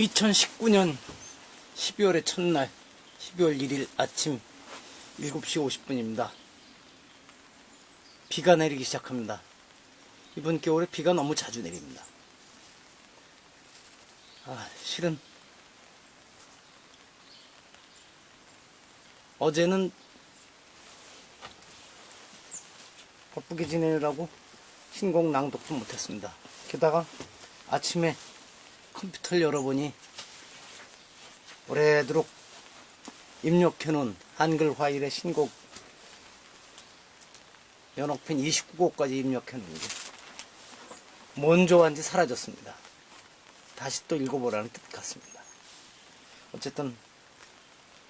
2019년 12월의 첫날 12월 1일 아침 7시 50분입니다. 비가 내리기 시작합니다. 이번 겨울에 비가 너무 자주 내립니다. 아, 실은 어제는 바쁘게 지내느라고 신곡 낭독도 못했습니다. 게다가 아침에 컴퓨터를 열어보니 오래도록 입력해놓은 한글 화일의 신곡 연옥편 29곡까지 입력해놓은 게뭔 좋아한지 사라졌습니다. 다시 또 읽어보라는 뜻 같습니다. 어쨌든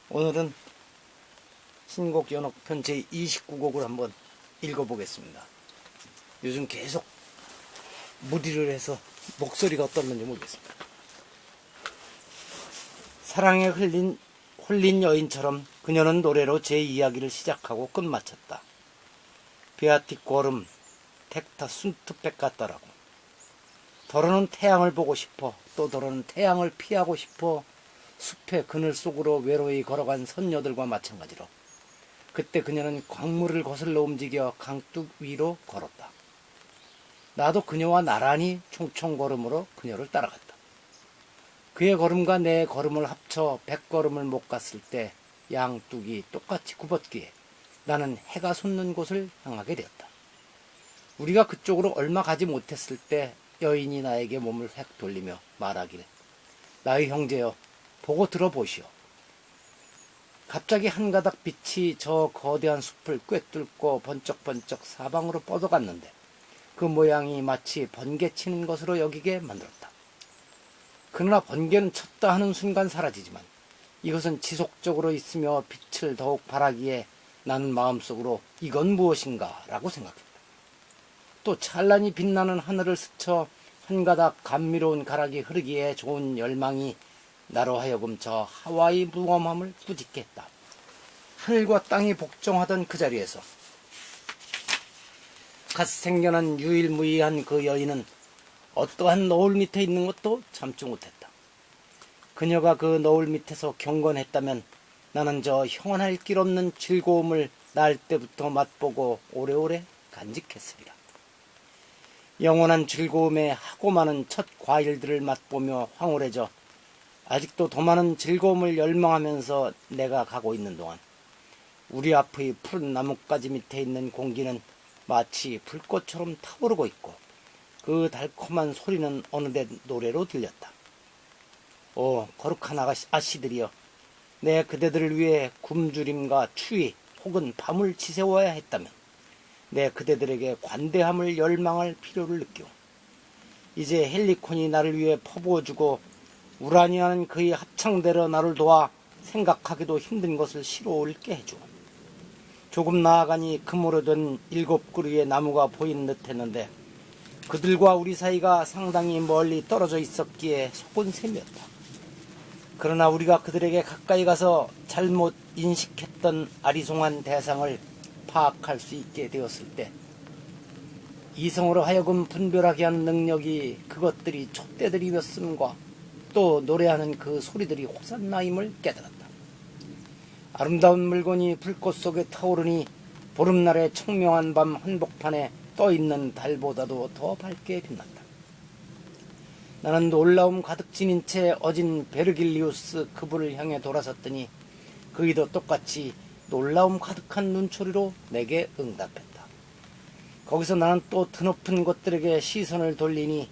오늘은 신곡 연옥편 제 29곡을 한번 읽어보겠습니다. 요즘 계속 무리를 해서 목소리가 어떨는지 모르겠습니다. 사랑에 흘린 홀린 여인처럼 그녀는 노래로 제 이야기를 시작하고 끝마쳤다. 베아틱 고름 텍타 순트백 같더라고. 더러는 태양을 보고 싶어 또 더러는 태양을 피하고 싶어 숲의 그늘 속으로 외로이 걸어간 선녀들과 마찬가지로 그때 그녀는 광물을 거슬러 움직여 강둑 위로 걸었다. 나도 그녀와 나란히 총총 걸음으로 그녀를 따라갔다. 그의 걸음과 내 걸음을 합쳐 백 걸음을 못 갔을 때 양뚝이 똑같이 굽었기에 나는 해가 솟는 곳을 향하게 되었다. 우리가 그쪽으로 얼마 가지 못했을 때 여인이 나에게 몸을 획 돌리며 말하길 나의 형제여 보고 들어보시오. 갑자기 한 가닥 빛이 저 거대한 숲을 꿰뚫고 번쩍번쩍 사방으로 뻗어갔는데 그 모양이 마치 번개 치는 것으로 여기게 만들었다. 그러나 번개는 쳤다 하는 순간 사라지지만 이것은 지속적으로 있으며 빛을 더욱 발하기에 나는 마음속으로 이건 무엇인가 라고 생각했다. 또 찬란히 빛나는 하늘을 스쳐 한 가닥 감미로운 가락이 흐르기에 좋은 열망이 나로 하여금 저 하와이 무엄함을 꾸짖게 했다. 하늘과 땅이 복종하던 그 자리에서 갓 생겨난 유일무이한 그 여인은 어떠한 너울 밑에 있는 것도 참지 못했다. 그녀가 그 너울 밑에서 경건했다면 나는 저 형언할 길 없는 즐거움을 날 때부터 맛보고 오래오래 간직했으리라. 영원한 즐거움에 하고 많은 첫 과일들을 맛보며 황홀해져 아직도 더 많은 즐거움을 열망하면서 내가 가고 있는 동안 우리 앞의 푸른 나뭇가지 밑에 있는 공기는 마치 불꽃처럼 타오르고 있고 그 달콤한 소리는 어느덧 노래로 들렸다. 오 거룩한 아가씨, 아씨들이여 내 그대들을 위해 굶주림과 추위 혹은 밤을 지새워야 했다면 내 그대들에게 관대함을 열망할 필요를 느끼오. 이제 헬리콘이 나를 위해 퍼부어주고 우라니아는 그의 합창대로 나를 도와 생각하기도 힘든 것을 시로울게 해주오. 조금 나아가니 금으로 된 일곱 그루의 나무가 보이는 듯 했는데 그들과 우리 사이가 상당히 멀리 떨어져 있었기에 속은 셈이었다. 그러나 우리가 그들에게 가까이 가서 잘못 인식했던 아리송한 대상을 파악할 수 있게 되었을 때 이성으로 하여금 분별하게 하는 능력이 그것들이 촛대들이었음과 또 노래하는 그 소리들이 호산나임을 깨달았다. 아름다운 물건이 불꽃 속에 타오르니 보름날의 청명한 밤 한복판에 떠 있는 달보다도 더 밝게 빛났다. 나는 놀라움 가득 지닌 채 어진 베르길리우스 그분을 향해 돌아섰더니 그이도 똑같이 놀라움 가득한 눈초리로 내게 응답했다. 거기서 나는 또 드높은 것들에게 시선을 돌리니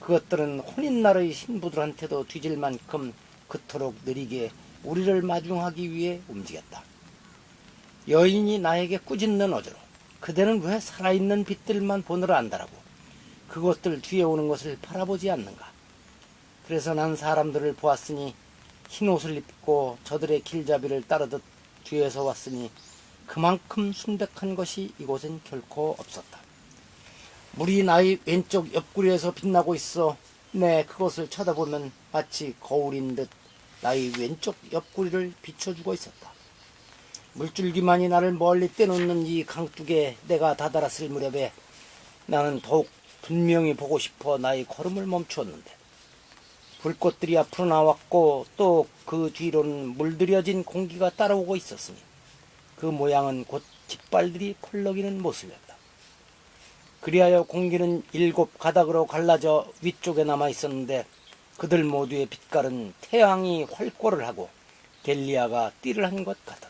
그것들은 혼인날의 신부들한테도 뒤질 만큼 그토록 느리게 우리를 마중하기 위해 움직였다. 여인이 나에게 꾸짖는 어조로 그대는 왜 살아있는 빛들만 보느라 안다라고 그것들 뒤에 오는 것을 바라보지 않는가. 그래서 난 사람들을 보았으니 흰 옷을 입고 저들의 길잡이를 따르듯 뒤에서 왔으니 그만큼 순백한 것이 이곳엔 결코 없었다. 물이 나의 왼쪽 옆구리에서 빛나고 있어 내 그것을 쳐다보면 마치 거울인 듯 나의 왼쪽 옆구리를 비춰주고 있었다. 물줄기만이 나를 멀리 떼놓는 이 강둑에 내가 다다랐을 무렵에 나는 더욱 분명히 보고 싶어 나의 걸음을 멈추었는데 불꽃들이 앞으로 나왔고 또 그 뒤로는 물들여진 공기가 따라오고 있었으니 그 모양은 곧 깃발들이 펄럭이는 모습이었다. 그리하여 공기는 일곱 가닥으로 갈라져 위쪽에 남아 있었는데 그들 모두의 빛깔은 태양이 활꼬를 하고 델리아가 띠를 한 것 같았다.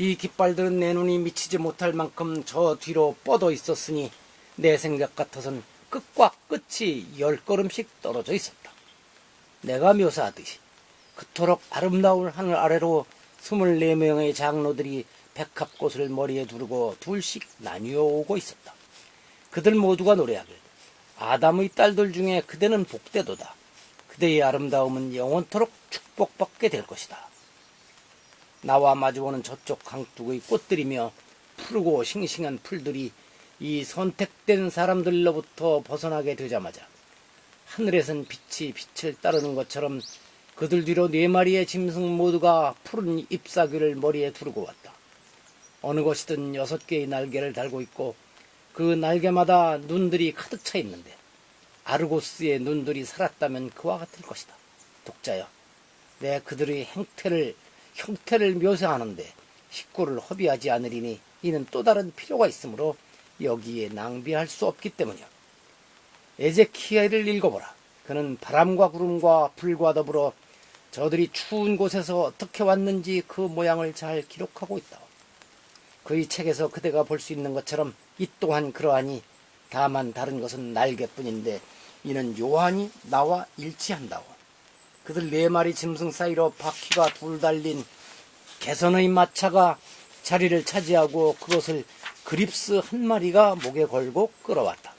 이 깃발들은 내 눈이 미치지 못할 만큼 저 뒤로 뻗어 있었으니 내 생각 같아선 끝과 끝이 열 걸음씩 떨어져 있었다. 내가 묘사하듯이 그토록 아름다운 하늘 아래로 스물네 명의 장로들이 백합꽃을 머리에 두르고 둘씩 나뉘어 오고 있었다. 그들 모두가 노래하길 아담의 딸들 중에 그대는 복되도다. 그대의 아름다움은 영원토록 축복받게 될 것이다. 나와 마주오는 저쪽 강둑의 꽃들이며 푸르고 싱싱한 풀들이 이 선택된 사람들로부터 벗어나게 되자마자 하늘에선 빛이 빛을 따르는 것처럼 그들 뒤로 네 마리의 짐승 모두가 푸른 잎사귀를 머리에 두르고 왔다. 어느 것이든 여섯 개의 날개를 달고 있고 그 날개마다 눈들이 가득 차 있는데 아르고스의 눈들이 살았다면 그와 같을 것이다. 독자여, 내 그들의 행태를 형태를 묘사하는데 식구를 허비하지 않으리니 이는 또 다른 필요가 있으므로 여기에 낭비할 수 없기 때문이야. 에제키엘을 읽어보라. 그는 바람과 구름과 불과 더불어 저들이 추운 곳에서 어떻게 왔는지 그 모양을 잘 기록하고 있다. 그의 책에서 그대가 볼 수 있는 것처럼 이 또한 그러하니 다만 다른 것은 날개뿐인데 이는 요한이 나와 일치한다고. 그들 네 마리 짐승 사이로 바퀴가 둘 달린 개선의 마차가 자리를 차지하고 그것을 그립스 한 마리가 목에 걸고 끌어왔다.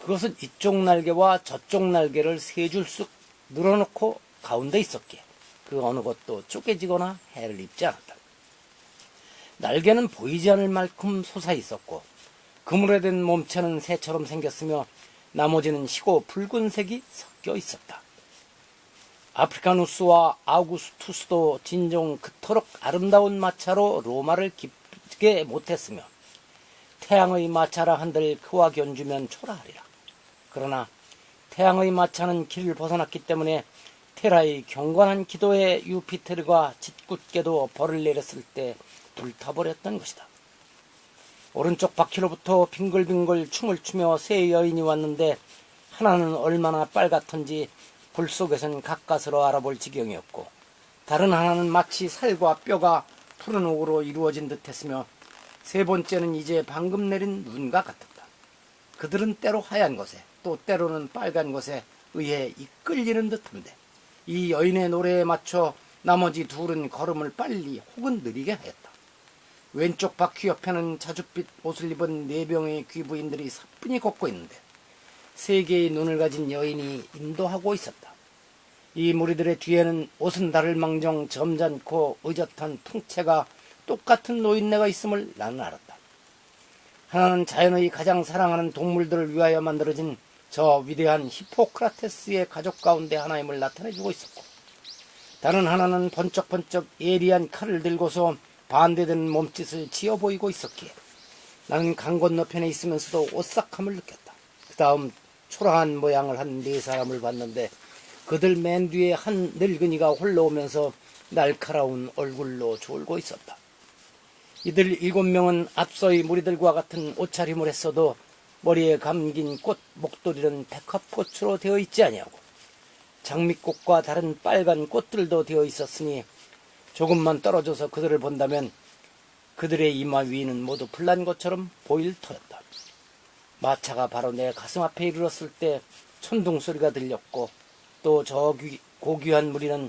그것은 이쪽 날개와 저쪽 날개를 세 줄씩 늘어놓고 가운데 있었기에 그 어느 것도 쪼개지거나 해를 입지 않았다. 날개는 보이지 않을 만큼 솟아 있었고 그물에 된 몸체는 새처럼 생겼으며 나머지는 희고 붉은색이 섞여 있었다. 아프리카누스와 아우구스투스도 진종 그토록 아름다운 마차로 로마를 기쁘게 못했으며 태양의 마차라 한들 그와 견주면 초라하리라. 그러나 태양의 마차는 길을 벗어났기 때문에 테라의 경건한 기도에 유피테르가 짓궂게도 벌을 내렸을 때 불타버렸던 것이다. 오른쪽 바퀴로부터 빙글빙글 춤을 추며 세 여인이 왔는데 하나는 얼마나 빨갛던지 불 속에선 가까스로 알아볼 지경이었고 다른 하나는 마치 살과 뼈가 푸른 옥으로 이루어진 듯했으며 세 번째는 이제 방금 내린 눈과 같았다. 그들은 때로 하얀 것에 또 때로는 빨간 것에 의해 이끌리는 듯한데 이 여인의 노래에 맞춰 나머지 둘은 걸음을 빨리 혹은 느리게 하였다. 왼쪽 바퀴 옆에는 자줏빛 옷을 입은 네 명의 귀부인들이 사뿐히 걷고 있는데 세 개의 눈을 가진 여인이 인도하고 있었다. 이 무리들의 뒤에는 옷은 다를 망정 점잖고 의젓한 풍채가 똑같은 노인네가 있음을 나는 알았다. 하나는 자연의 가장 사랑하는 동물들을 위하여 만들어진 저 위대한 히포크라테스의 가족 가운데 하나임을 나타내주고 있었고 다른 하나는 번쩍번쩍 예리한 칼을 들고서 반대된 몸짓을 지어 보이고 있었기에 나는 강 건너편에 있으면서도 오싹함을 느꼈다. 그 다음 초라한 모양을 한 네 사람을 봤는데 그들 맨 뒤에 한 늙은이가 홀러오면서 날카로운 얼굴로 졸고 있었다. 이들 일곱 명은 앞서의 무리들과 같은 옷차림을 했어도 머리에 감긴 꽃 목도리는 백합꽃으로 되어 있지 아니하고 장미꽃과 다른 빨간 꽃들도 되어 있었으니 조금만 떨어져서 그들을 본다면 그들의 이마 위는 모두 풀난 것처럼 보일 터였다. 마차가 바로 내 가슴 앞에 이르렀을 때 천둥 소리가 들렸고 또 저 고귀한 무리는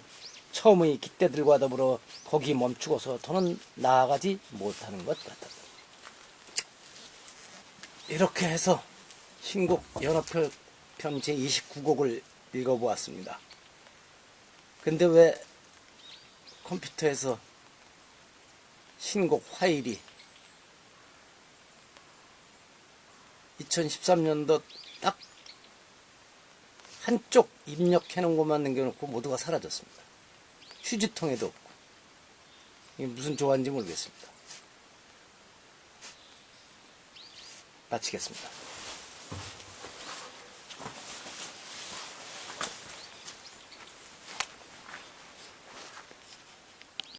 처음의 기대들과 더불어 거기 멈추고서 더는 나아가지 못하는 것 같았다. 이렇게 해서 신곡 연합편 제29곡을 읽어보았습니다. 근데 왜 컴퓨터에서 신곡 파일이 2013년도 딱 한쪽 입력해 놓은 것만 남겨놓고 모두가 사라졌습니다. 휴지통에도 없고. 이게 무슨 조화인지 모르겠습니다. 마치겠습니다.